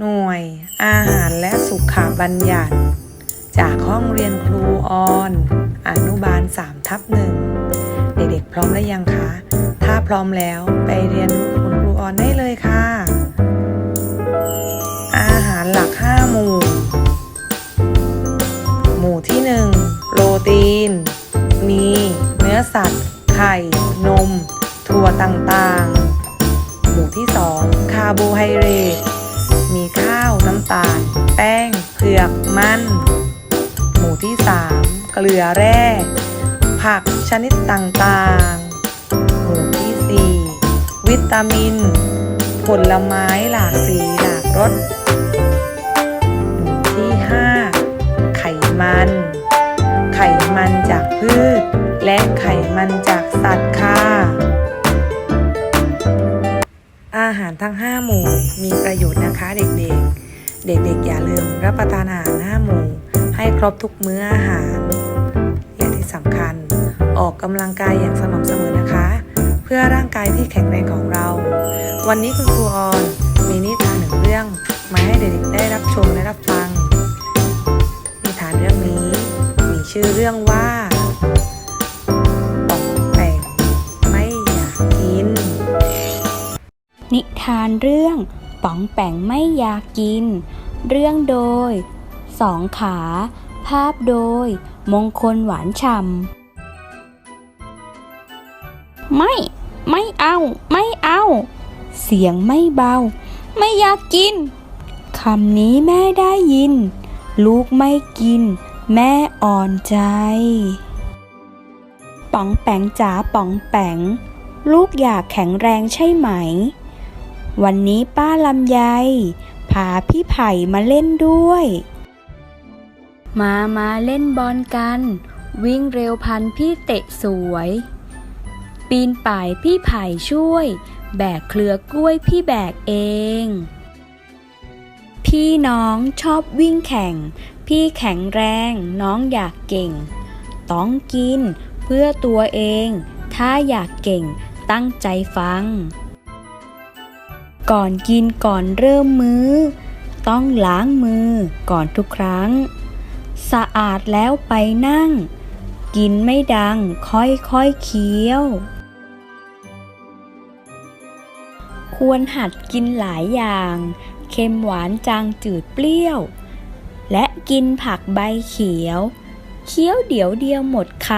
หน่วย อาหารและสุขาบัญญัติ จากห้องเรียนครูออน อนุบาล3ทับหนึ่งเด็กๆพร้อมหรือยังคะ ถ้าพร้อมแล้วไปเรียนรู้กับคุณครูออนได้เลยค่ะ อาหารหลัก 5 หมู่ หมู่ที่ 1 โปรตีน มี เนื้อสัตว์ ไข่ นม ถั่วต่างๆ หมู่ที่ 2 คาร์โบไฮเดรต มีข้าว น้ำตาล แป้ง เผือก มัน หมู่ที่ 3 เกลือแร่ ผักชนิดต่างๆ หมู่ที่ 4 วิตามิน ผลไม้หลากสีหลากรส หมู่ที่ 5 ไขมัน ไขมันจากพืช และไขมันจากสัตว์ค่ะ อาหารทั้ง 5 หมู่ มีประโยชน์นะคะเด็กๆ เด็กๆ อย่าลืมรับประทานอาหาร 5 หมู่ ให้ครบทุกมื้ออาหาร และที่สำคัญ ออกกำลังกายอย่างสม่ำเสมอนะคะ เพื่อร่างกายที่แข็งแรงของเรา วันนี้คุณครูออนมีนิทานหนึ่งเรื่องมาให้เด็กๆ ได้รับชมและรับฟัง นิทานเรื่องนี้ มีชื่อเรื่องว่า ทานเรื่อง ป๋องแป๋งไม่อยากกิน เรื่องโดยสองขา ภาพโดย มงคลหวานฉ่ำไม่ ไม่เอา ไม่เอา เสียงไม่เบา ไม่อยากกินคำนี้แม่ได้ยิน ลูกไม่กิน แม่อ่อนใจ ป๋องแป๋งจ๋าป๋องแป๋งลูกอยากแข็งแรงใช่ไหม วันนี้ป้าลำไยพาพี่ไผ่มาเล่นด้วย มามาเล่นบอลกัน วิ่งเร็วพันพี่เตะสวย ปีนป่ายพี่ไผ่ช่วย แบกเครือกล้วยพี่แบกเอง พี่น้องชอบวิ่งแข่ง พี่แข็งแรงน้องอยากเก่ง ต้องกินเพื่อตัวเอง ถ้าอยากเก่งตั้งใจฟัง ก่อนกินก่อนเริ่มมือ้อ ต้องล้างมือก่อนทุกครั้ง สะอาดแล้วไปนั่ง กินไม่ดังค่อยๆเคี้ยว ควรหัดกินหลายอย่าง เค็มหวานจางจืดเปรี้ยว และกินผักใบเขียว เคี้ยวเดี๋ยวเดียวหมดค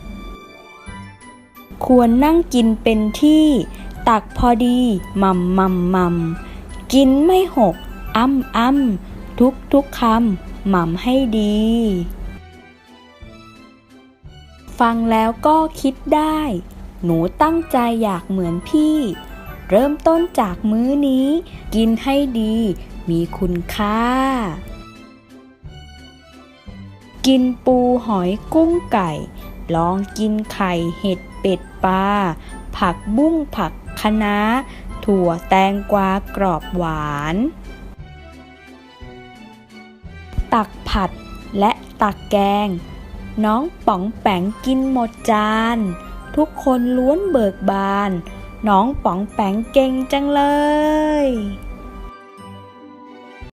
ำควรนั่งกินเป็นที่ ตักพอดีมัมมัมมัมกินไม่หกอ้ำอ้ำทุกทุกคำหม่ำให้ดี ฟังแล้วก็คิดได้ หนูตั้งใจอยากเหมือนพี่ เริ่มต้นจากมื้อนี้ กินให้ดี มีคุณค่า กินปูหอยกุ้งไก่ ลองกินไข่เห็ดเป็ดปลาผักบุ้งผัก คะน้า ถั่วแตงกวากรอบหวาน ตักผัดและตักแกง น้องป๋องแป๋งกินหมดจาน ทุกคนล้วนเบิกบาน น้องป๋องแป๋งเก่งจังเลย